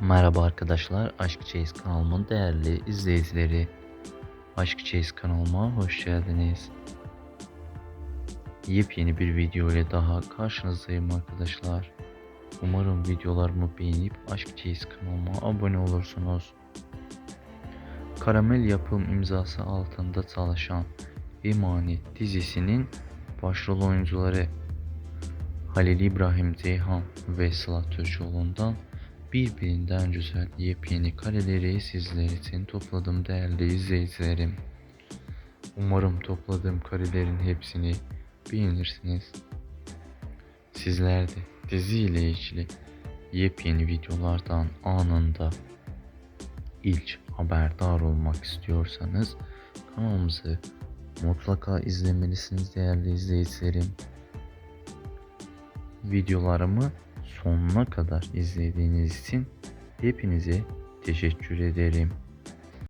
Merhaba arkadaşlar, Aşk Çeyiz kanalımın değerli izleyicileri. Aşk Çeyiz kanalıma hoş geldiniz. Yepyeni bir video ile daha karşınızdayım arkadaşlar. Umarım videolarımı beğenip Aşk Çeyiz kanalıma abone olursunuz. Karamel yapım imzası altında çalışan Emanet dizisinin başrol oyuncuları Halil İbrahim Ceyhan ve Sıla Türkoğlu'ndan birbirinden güzel yepyeni kareleri sizler için topladım değerli izleyicilerim. Umarım topladığım karelerin hepsini beğenirsiniz. Sizler de dizi ile ilgili yepyeni videolardan anında ilk haberdar olmak istiyorsanız kanalımızı mutlaka izlemelisiniz değerli izleyicilerim. Videolarımı sonuna kadar izlediğiniz için hepinize teşekkür ederim.